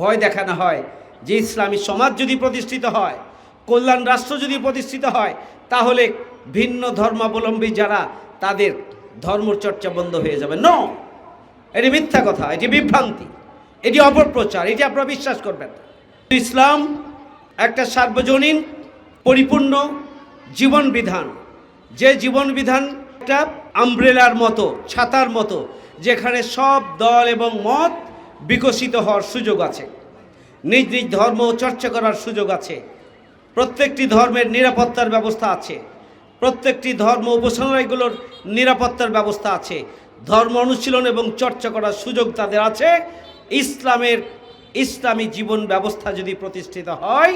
ভয় দেখানো হয়। যে ইসলামী সমাজ যদি প্রতিষ্ঠিত হয়, কল্যাণ রাষ্ট্র যদি প্রতিষ্ঠিত হয়, তাহলে ভিন্ন ধর্মাবলম্বী যারা, তাদের ধর্মচর্চা বন্ধ হয়ে যাবে। ন এটি মিথ্যা কথা, এটি বিভ্রান্তি, এটি অপপ্রচার, এটি আপনারা বিশ্বাস করবেন ইসলাম একটা সার্বজনীন, পরিপূর্ণ জীবন বিধান। যে জীবন বিধান একটা আমব্রেলার মতো, ছাতার মতো, যেখানে সব দল এবং মত বিকশিত হওয়ার সুযোগ আছে। নিজ নিজ ধর্ম চর্চা করার সুযোগ আছে। প্রত্যেকটি ধর্মের নিরাপত্তার ব্যবস্থা আছে। প্রত্যেকটি ধর্ম উপাসনালয়গুলোর নিরাপত্তার ব্যবস্থা আছে। ধর্ম অনুশীলন এবং চর্চা করার সুযোগ তাদের আছে। ইসলামের ইসলামী জীবন ব্যবস্থা যদি প্রতিষ্ঠিত হয়,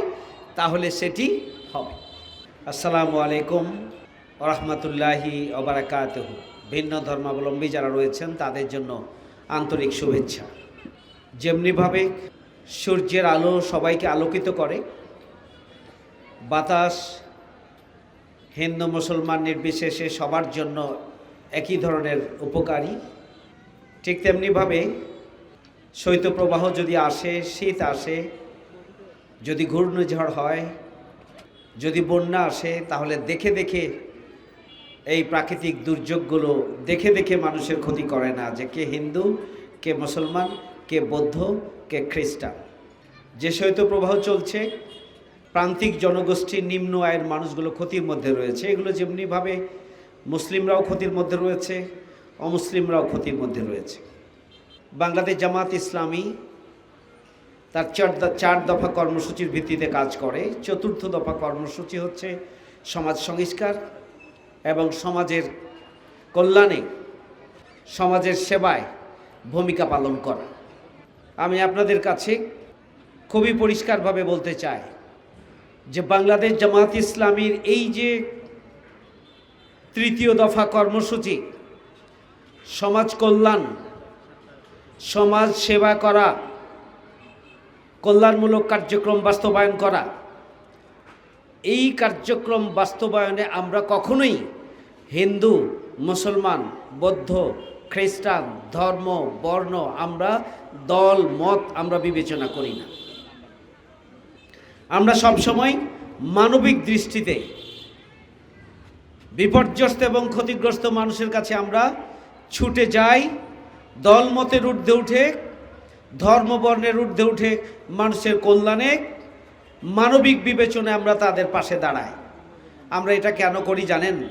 তাহলে সেটি হবে। আসসালামু আলাইকুম রহমতুল্লাহি ওবরাকাত ভিন্ন ধর্মাবলম্বী যারা রয়েছেন, তাদের জন্য আন্তরিক শুভেচ্ছা। যেমনিভাবে সূর্যের আলো সবাইকে আলোকিত করে, বাতাস, হিন্দু, মুসলমান নির্বিশেষে সবার জন্য একই ধরনের উপকারী। ঠিক তেমনিভাবে শৈত্যপ্রবাহ যদি আসে, শীত আসে, যদি ঘূর্ণিঝড় হয়, যদি বন্যা আসে, তাহলে দেখে দেখে এই প্রাকৃতিক দুর্যোগগুলো দেখে দেখে মানুষের ক্ষতি করে না যে কে হিন্দু, কে মুসলমান কে বৌদ্ধ, কে খ্রিস্টান। যে শৈত্যপ্রবাহ চলছে, প্রান্তিক জনগোষ্ঠীর নিম্ন আয়ের মানুষগুলো ক্ষতির মধ্যে রয়েছে। এগুলো যেমনিভাবে মুসলিমরাও ক্ষতির মধ্যে রয়েছে, অমুসলিমরাও ক্ষতির মধ্যে রয়েছে। বাংলাদেশ জামাত ইসলামী তার চার চার দফা কর্মসূচির ভিত্তিতে কাজ করে। চতুর্থ দফা কর্মসূচি হচ্ছে সমাজ সংস্কার এবং সমাজের কল্যাণে সমাজের সেবায় ভূমিকা পালন করা। আমি আপনাদের কাছে খুবই পরিষ্কারভাবে বলতে চাই যে বাংলাদেশ জামাত ইসলামীর এই যে তৃতীয় দফা কর্মসূচি, সমাজ কল্যাণ, সমাজ সেবা করা, কল্যাণমূলক কার্যক্রম বাস্তবায়ন করা, এই কার্যক্রম বাস্তবায়নে আমরা কখনোই হিন্দু, মুসলমান, বৌদ্ধ খ্রিস্টান, ধর্ম, বর্ণ, আমরা দল, মত আমরা বিবেচনা করি না। আমরা সবসময় মানবিক দৃষ্টিতে বিপর্যস্ত এবং ক্ষতিগ্রস্ত মানুষের কাছে আমরা ছুটে যাই, দল দলমতের ঊর্ধ্বে উঠে ধর্মবর্ণের ঊর্ধ্বে উঠে মানুষের কল্যাণে মানবিক বিবেচনায় আমরা তাদের পাশে দাঁড়াই। আমরা এটা কেন করি জানেন?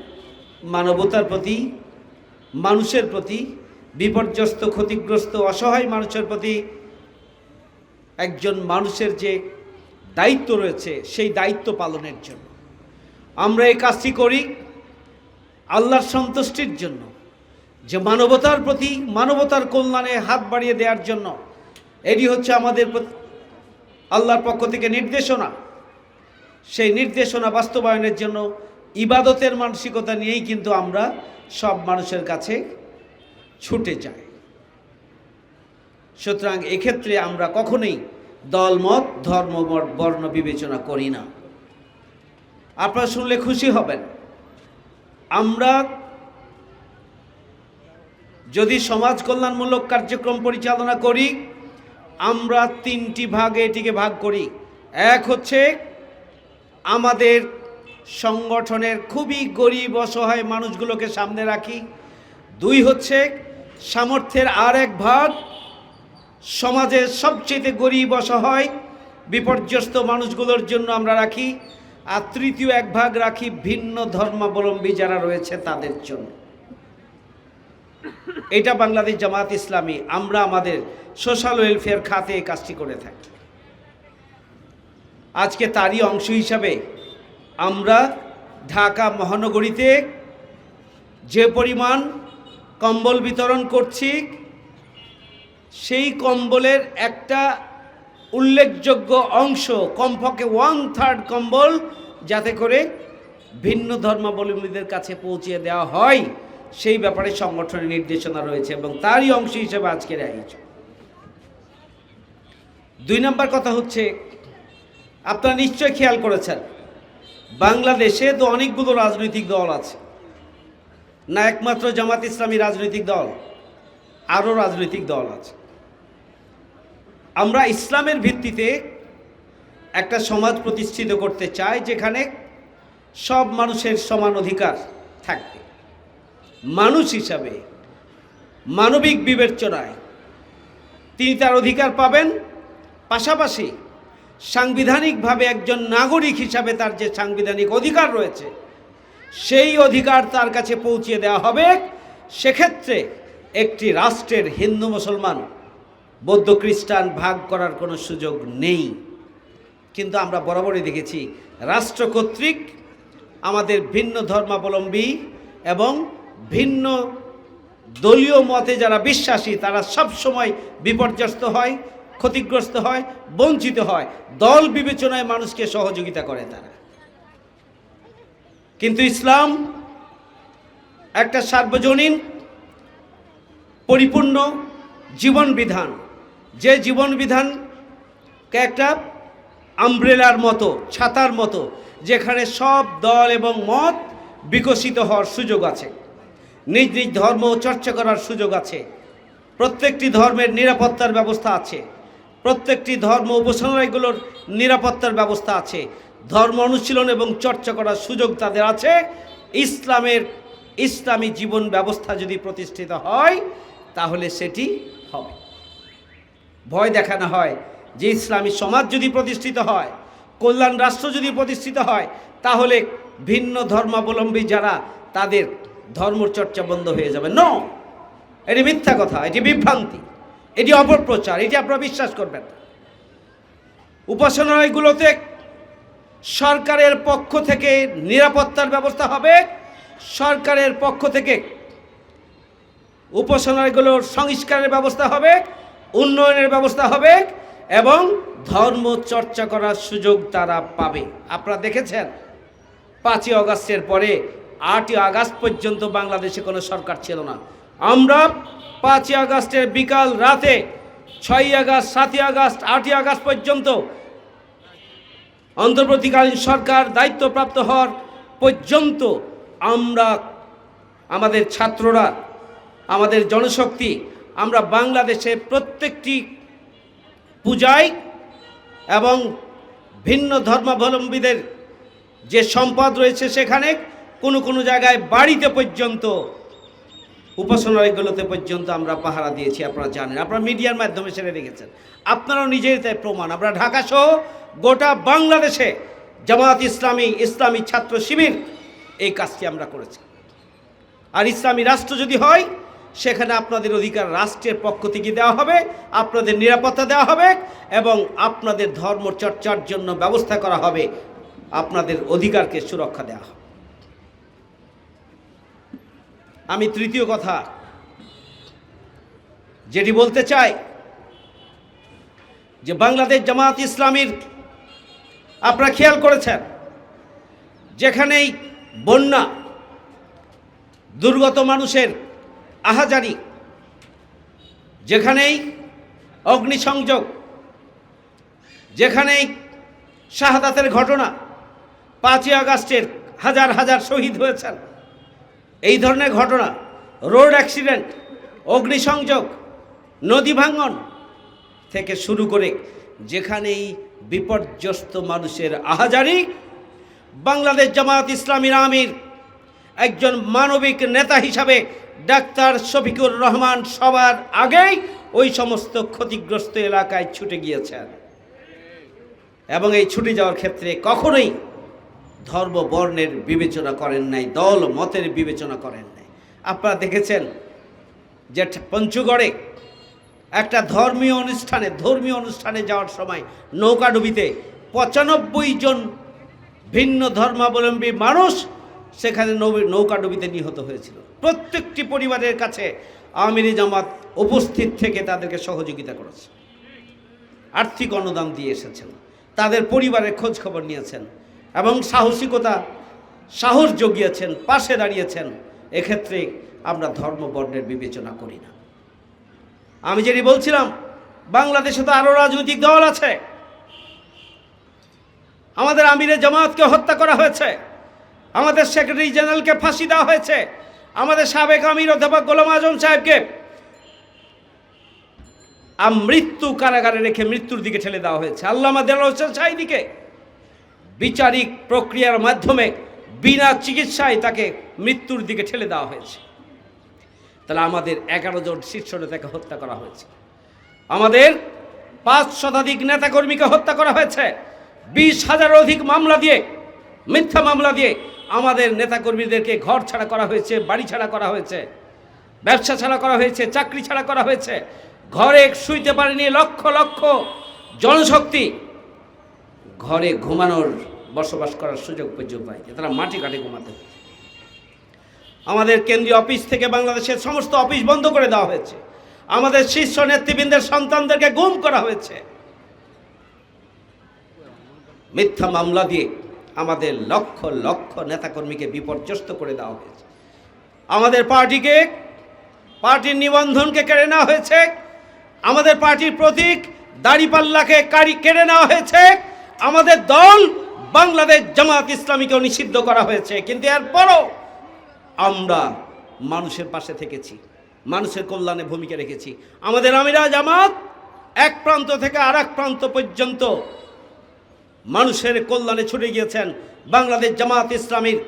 মানবতার প্রতি মানুষের প্রতি বিপর্যস্ত, ক্ষতিগ্রস্ত, অসহায় মানুষের প্রতি একজন মানুষের যে দায়িত্ব রয়েছে, সেই দায়িত্ব পালনের জন্য। আমরা এই কাজটি করি আল্লাহর সন্তুষ্টির জন্য, যে মানবতার প্রতি, মানবতার কল্যাণে হাত বাড়িয়ে দেওয়ার জন্য। এটি হচ্ছে আমাদের আল্লাহর পক্ষ থেকে নির্দেশনা। সেই নির্দেশনা বাস্তবায়নের জন্য ইবাদতের মানসিকতা নিয়েই কিন্তু আমরা সব মানুষের কাছে ছুটে যাই। সুতরাং এক্ষেত্রে আমরা কখনোই দলমত ধর্ম বর্ণ বিবেচনা করি না। আপনারা শুনলে খুশি হবেন। আমরা যদি সমাজ কল্যাণমূলক কার্যক্রম পরিচালনা করি, আমরা তিনটি ভাগে এটিকে ভাগ করি। এক হচ্ছে আমাদের সংগঠনের খুবই গরিব, অসহায় মানুষগুলোকে সামনে রাখি। দুই হচ্ছে, সামর্থ্যের আর এক ভাগ সমাজের সবচেয়ে গরিব, অসহায়, বিপর্যস্ত মানুষগুলোর জন্য আমরা রাখি। আর তৃতীয় এক ভাগ রাখি ভিন্ন ধর্মাবলম্বী যারা রয়েছে তাদের জন্য। এটা বাংলাদেশ জামাত ইসলামী, আমরা আমাদের সোশ্যাল ওয়েলফেয়ার খাতে কাজটি করে থাকি। আজকে তারই অংশ হিসাবে আমরা ঢাকা মহানগরীতে যে পরিমাণ কম্বল বিতরণ করছি, সেই কম্বলের একটা উল্লেখযোগ্য অংশ, কমপক্ষে ওয়ান থার্ড কম্বল যাতে করে ভিন্ন ধর্মাবলম্বীদের কাছে পৌঁছিয়ে দেওয়া হয়, সেই ব্যাপারে সংগঠনের নির্দেশনা রয়েছে এবং তারই অংশ হিসেবে আজকের আয়োজন। দুই নম্বর কথা হচ্ছে, আপনারা নিশ্চয় খেয়াল করেছেন বাংলাদেশে তো অনেকগুলো রাজনৈতিক দল আছে। না একমাত্র জামাত ইসলামী রাজনৈতিক দল, আরও রাজনৈতিক দল আছে। আমরা ইসলামের ভিত্তিতে একটা সমাজ প্রতিষ্ঠিত করতে চাই যেখানে সব মানুষের সমান অধিকার থাকবে। মানুষ হিসাবে মানবিক বিবেচনায় তিনি তার অধিকার পাবেন, পাশাপাশি সাংবিধানিকভাবে একজন নাগরিক হিসাবে তার যে সাংবিধানিক অধিকার রয়েছে, সেই অধিকার তার কাছে পৌঁছে দেওয়া হবে। সেক্ষেত্রে একটি রাষ্ট্রের হিন্দু মুসলমান, বৌদ্ধ খ্রিস্টান ভাগ করার কোনো সুযোগ নেই। কিন্তু আমরা বরাবরই দেখেছি, রাষ্ট্র কর্তৃক আমাদের ভিন্ন ধর্মাবলম্বী এবং ভিন্ন দলীয় মতে যারা বিশ্বাসী, তারা সব সময় বিপর্যস্ত হয়। ক্ষতিগ্রস্ত হয়, বঞ্চিত হয়। দল বিবেচনায় মানুষকে সহযোগিতা করে তারা। কিন্তু ইসলাম একটা সার্বজনীন, পরিপূর্ণ জীবন বিধান যে জীবন বিধানকে একটা আমব্রেলার মতো, ছাতার মতো, যেখানে সব দল এবং মত বিকশিত হওয়ার সুযোগ আছে। নিজ নিজ ধর্ম চর্চা করার সুযোগ আছে। প্রত্যেকটি ধর্মের নিরাপত্তার ব্যবস্থা আছে। প্রত্যেকটি ধর্ম উপাসনালয়গুলোর নিরাপত্তার ব্যবস্থা আছে। ধর্ম অনুশীলন এবং চর্চা করার সুযোগ তাদের আছে। ইসলামের ইসলামী জীবন ব্যবস্থা যদি প্রতিষ্ঠিত হয়, তাহলে সেটি হবে। ভয় দেখানো হয় যে ইসলামী সমাজ যদি প্রতিষ্ঠিত হয়, কল্যাণ রাষ্ট্র যদি প্রতিষ্ঠিত হয়, তাহলে ভিন্ন ধর্মাবলম্বী যারা, তাদের ধর্মচর্চা বন্ধ হয়ে যাবে। ন এটি মিথ্যা কথা, এটি বিভ্রান্তি। এটি অপপ্রচার, এটি আপনারা বিশ্বাস করবেন। উপাসনালয়গুলোতে সরকারের পক্ষ থেকে নিরাপত্তার ব্যবস্থা হবে, সরকারের পক্ষ থেকে উপাসনালয়গুলোর সংস্কারের ব্যবস্থা হবে, উন্নয়নের ব্যবস্থা হবে এবং ধর্ম চর্চা করার সুযোগ তারা পাবে আপনারা দেখেছেন, পাঁচই আগস্টের পরে আটই আগস্ট পর্যন্ত বাংলাদেশে কোনো সরকার ছিল না আমরা পাঁচই আগস্টের বিকাল রাতে, ছয়ই আগস্ট, সাতই আগস্ট, আটই আগস্ট পর্যন্ত অন্তর্বর্তীকালীন সরকার দায়িত্বপ্রাপ্ত হওয়ার পর্যন্ত আমরা, আমাদের ছাত্ররা, আমাদের জনশক্তি, আমরা বাংলাদেশে প্রত্যেকটি পূজায় এবং ভিন্ন ধর্মাবলম্বীদের যে সম্পদ রয়েছে সেখানে কোনো কোনো জায়গায় বাড়িতে পর্যন্ত উপাসনালয়গুলোতে পর্যন্ত আমরা পাহারা দিয়েছি, আপনারা জানেন। আপনারা মিডিয়ার মাধ্যমে সেটা রেখেছেন আপনারাও নিজের তাই প্রমাণ। আমরা ঢাকা সহ গোটা বাংলাদেশে জামাত ইসলামী ইসলামী ছাত্র শিবির এই কাজটি আমরা করেছি। আর ইসলামী রাষ্ট্র যদি হয়, সেখানে আপনাদের অধিকার রাষ্ট্রের পক্ষ থেকে দেওয়া হবে, আপনাদের নিরাপত্তা দেওয়া হবে এবং আপনাদের ধর্ম চর্চার জন্য ব্যবস্থা করা হবে, আপনাদের অধিকারকে সুরক্ষা দেওয়া হবে। আমি তৃতীয় কথা, যেটি বলতে চাই যে বাংলাদেশ জামাত ইসলামীর আপনারা খেয়াল করেছেন, যেখানেই বন্যা, দুর্গত মানুষের আহাজারি, যেখানেই অগ্নিসংযোগ, যেখানেই শাহাদাতের ঘটনা, পাঁচই আগস্টের হাজার হাজার শহীদ হয়েছেন এই ধরনের ঘটনা, রোড অ্যাক্সিডেন্ট, অগ্নিসংযোগ, নদী ভাঙন থেকে শুরু করে যেখানেই বিপর্যস্ত মানুষের আহাজারি, বাংলাদেশ জামায়াত ইসলামীর আমির, একজন মানবিক নেতা হিসাবে ডাক্তার শফিকুর রহমান সবার আগেই ওই সমস্ত ক্ষতিগ্রস্ত এলাকায় ছুটে গিয়েছেন। এবং এই ছুটে যাওয়ার ক্ষেত্রে কখনোই ধর্ম বর্ণের বিবেচনা করেন নাই, দল মতের বিবেচনা করেন নাই। আপনারা দেখেছেন যে পঞ্চগড়ে একটা ধর্মীয় অনুষ্ঠানে ধর্মীয় অনুষ্ঠানে যাওয়ার সময় নৌকাডুবিতে পঁচানব্বই জন ভিন্ন ধর্মাবলম্বী মানুষ সেখানে নৌকাডুবিতে নিহত হয়েছিল। প্রত্যেকটি পরিবারের কাছে আমিরি জামাত উপস্থিত থেকে তাদেরকে সহযোগিতা করেছে। আর্থিক অনুদান দিয়ে এসেছেন। তাদের পরিবারের খোঁজ খবর নিয়েছেন। এবং সাহসিকতা, সাহস জগিয়েছেন, পাশে দাঁড়িয়েছেন, এক্ষেত্রে আমরা ধর্ম বর্ণের বিবেচনা করি না। আমি যেটি বলছিলাম, বাংলাদেশে তো আরও রাজনৈতিক দল আছে। আমাদের আমিরে জামাতকে হত্যা করা হয়েছে। আমাদের সেক্রেটারি জেনারেলকে ফাঁসি দেওয়া হয়েছে। আমাদের সাবেক আমির অধ্যাপক গোলাম আজম সাহেবকে মৃত্যু কারাগারে রেখে মৃত্যুর দিকে ঠেলে দেওয়া হয়েছে। আল্লামা দেলার হোসেন শাহিদিকে বিচারিক প্রক্রিয়ার মাধ্যমে বিনা চিকিৎসায় তাকে মৃত্যুর দিকে ঠেলে দেওয়া হয়েছে। তাহলে আমাদের এগারো জন শীর্ষ নেতাকে হত্যা করা হয়েছে। আমাদের পাঁচ শতাধিক নেতাকর্মীকে হত্যা করা হয়েছে। বিশ হাজার অধিক মামলা দিয়ে, মিথ্যা মামলা দিয়ে আমাদের নেতাকর্মীদেরকে ঘর ছাড়া করা হয়েছে, বাড়ি ছাড়া করা হয়েছে, ব্যবসা ছাড়া করা হয়েছে, চাকরি ছাড়া করা হয়েছে। ঘরে শুইতে পারেনি লক্ষ লক্ষ জনশক্তি। ঘরে ঘুমানোর বসবাস করার সুযোগ পর্যন্ত পায়নি তারা মাটি কাটে ঘুমাতে আমাদের কেন্দ্রীয় অফিস থেকে বাংলাদেশের সমস্ত অফিস বন্ধ করে দেওয়া হয়েছে। আমাদের শীর্ষ নেতৃবৃন্দের সন্তানদেরকে গুম করা হয়েছে। মিথ্যা মামলা দিয়ে আমাদের লক্ষ লক্ষ নেতাকর্মীকে বিপর্যস্ত করে দেওয়া হয়েছে। আমাদের পার্টিকে, পার্টির নিবন্ধনকে কেড়ে নেওয়া হয়েছে। আমাদের পার্টির প্রতীক দাড়িপাল্লাকে কারি, কেড়ে নেওয়া হয়েছে। আমাদের দল বাংলাদেশ জামাত ইসলামীকেও নিষিদ্ধ করা হয়েছে। কিন্তু এরপরও আমরা মানুষের পাশে থেকেছি, মানুষের কল্যাণে ভূমিকা রেখেছি। আমাদের আমিরা জামাত এক প্রান্ত থেকে আর প্রান্ত পর্যন্ত মানুষের কল্যাণে ছুটে গিয়েছেন। বাংলাদেশ জামাত ইসলামীর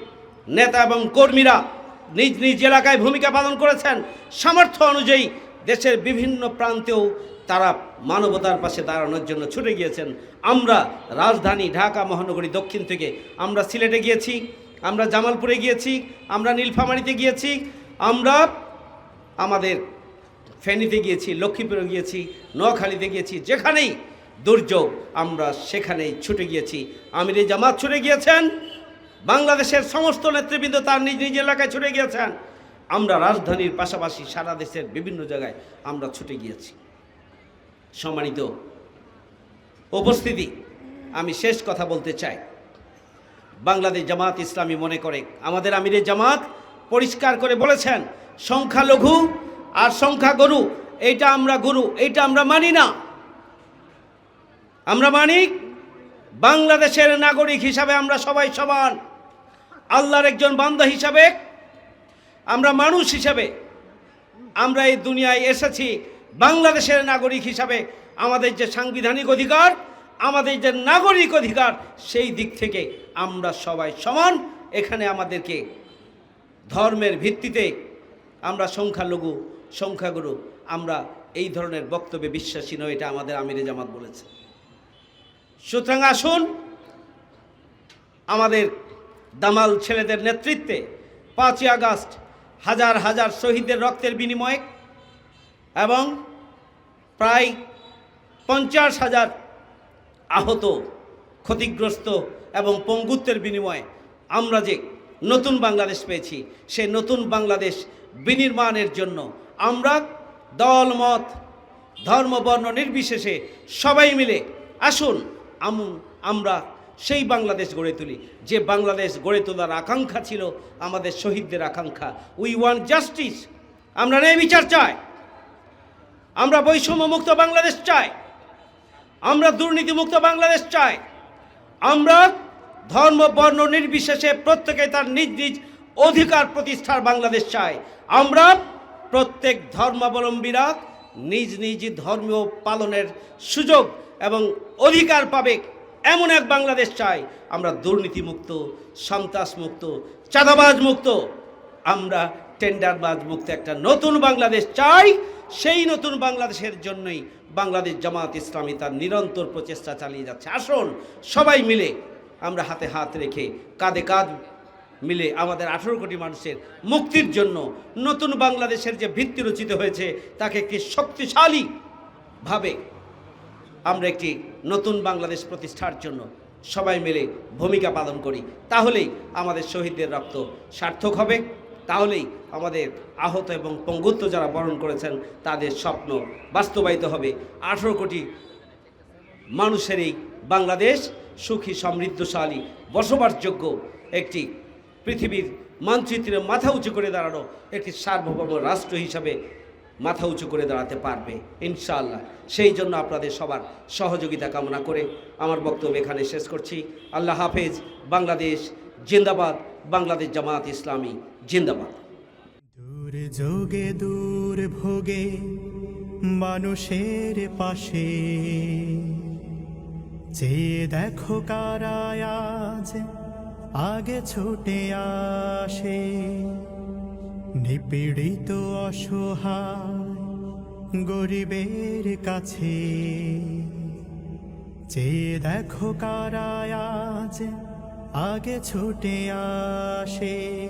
নেতা এবং কর্মীরা নিজ নিজ এলাকায় ভূমিকা পালন করেছেন। সামর্থ্য অনুযায়ী দেশের বিভিন্ন প্রান্তেও তারা মানবতার পাশে দাঁড়ানোর জন্য ছুটে গিয়েছেন। আমরা রাজধানী ঢাকা মহানগরী দক্ষিণ থেকে, আমরা সিলেটে গিয়েছি, আমরা জামালপুরে গিয়েছি, আমরা নীলফামারীতে গিয়েছি, আমরা আমাদের ফেনীতে গিয়েছি, লক্ষ্মীপুরে গিয়েছি, নোয়াখালীতে গিয়েছি, যেখানেই দুর্যোগ, আমরা সেখানেই ছুটে গিয়েছি। আমিরে জামাত ছুটে গিয়েছেন, বাংলাদেশের সমস্ত নেতৃবৃন্দ তার নিজ নিজ এলাকায় ছুটে গিয়েছেন। আমরা রাজধানীর পাশাপাশি সারা দেশের বিভিন্ন জায়গায় আমরা ছুটে গিয়েছি। সম্মানিত উপস্থিতি, আমি শেষ কথা বলতে চাই। বাংলাদেশ জামাত ইসলামী মনে করে, আমাদের আমিরে জামাত পরিষ্কার করে বলেছেন, সংখ্যালঘু আর সংখ্যা গরু এইটা আমরা গুরু, এইটা আমরা মানি না। আমরা মানি বাংলাদেশের নাগরিক হিসাবে আমরা সবাই সমান, আল্লাহর একজন বান্দা হিসাবে, আমরা মানুষ হিসাবে, আমরা এই দুনিয়ায় এসেছি বাংলাদেশের নাগরিক হিসাবে আমাদের যে সাংবিধানিক অধিকার, আমাদের যে নাগরিক অধিকার, সেই দিক থেকে আমরা সবাই সমান। এখানে আমাদেরকে ধর্মের ভিত্তিতে আমরা সংখ্যালঘু, সংখ্যাগুরু, আমরা এই ধরনের বক্তব্যে বিশ্বাসী নয় এটা আমাদের আমিরে জামাত বলেছে। সুতরাং আসুন, আমাদের দামাল ছেলেদের নেতৃত্বে পাঁচই আগস্ট হাজার হাজার শহীদের রক্তের বিনিময়ে এবং প্রায় পঞ্চাশ হাজার আহত, ক্ষতিগ্রস্ত এবং পঙ্গুত্বের বিনিময়ে আমরা যে নতুন বাংলাদেশ পেয়েছি, সে নতুন বাংলাদেশ বিনির্মাণের জন্য আমরা দলমত ধর্ম, বর্ণ নির্বিশেষে সবাই মিলে আসুন আমু আমরা সেই বাংলাদেশ গড়ে তুলি। যে বাংলাদেশ গড়ে তোলার আকাঙ্ক্ষা ছিল আমাদের শহীদদের আকাঙ্ক্ষা। উই ওয়ান্ট জাস্টিস আমরা ন্যায় বিচার চাই। আমরা বৈষম্য মুক্ত বাংলাদেশ চাই। আমরা দুর্নীতিমুক্ত বাংলাদেশ চাই। আমরা ধর্ম, বর্ণ নির্বিশেষে প্রত্যেকে তার নিজ নিজ অধিকার প্রতিষ্ঠার বাংলাদেশ চাই। আমরা প্রত্যেক ধর্মাবলম্বীরা নিজ নিজ ধর্মীয় পালনের সুযোগ এবং অধিকার পাবে এমন এক বাংলাদেশ চাই। আমরা দুর্নীতিমুক্ত, সন্ত্রাসমুক্ত চাঁদাবাজ মুক্ত আমরা টেন্ডারবাজ মুক্ত একটা নতুন বাংলাদেশ চাই। সেই নতুন বাংলাদেশের জন্যই বাংলাদেশ জামাত ইসলামী তার নিরন্তর প্রচেষ্টা চালিয়ে যাচ্ছে। আসুন, সবাই মিলে আমরা হাতে হাত রেখে কাঁধে কাঁধ মিলে আমাদের আঠেরো কোটি মানুষের মুক্তির জন্য নতুন বাংলাদেশের যে ভিত্তি রচিত হয়েছে, তাকে একটি শক্তিশালী ভাবে আমরা একটি নতুন বাংলাদেশ প্রতিষ্ঠার জন্য সবাই মিলে ভূমিকা পালন করি। তাহলেই আমাদের শহীদদের রক্ত সার্থক হবে। তাহলেই আমাদের আহত এবং পঙ্গুত্ব যারা বরণ করেছেন, তাদের স্বপ্ন বাস্তবায়িত হবে। আঠেরো কোটি মানুষের এই বাংলাদেশ সুখী, সমৃদ্ধশালী, বসবাসযোগ্য একটি পৃথিবীর মানচিত্রে মাথা উঁচু করে দাঁড়ানো একটি সার্বভৌম রাষ্ট্র হিসাবে মাথা উঁচু করে দাঁড়াতে পারবে, ইনশাআল্লাহ। সেই জন্য আপনাদের সবার সহযোগিতা কামনা করে আমার বক্তব্য এখানে শেষ করছি। আল্লাহ হাফেজ, বাংলাদেশ জিন্দাবাদ, বাংলাদেশ জামাত ইসলামী। জিন্দাবাদ। দূর ভোগে, মানুষের পাশে। চেয়ে দেখো আজ আগে ছুটে আসে, নিপীড়িত, অসহায়, গরিবের কাছে। যে দেখো আজ আগে ছুটে আসে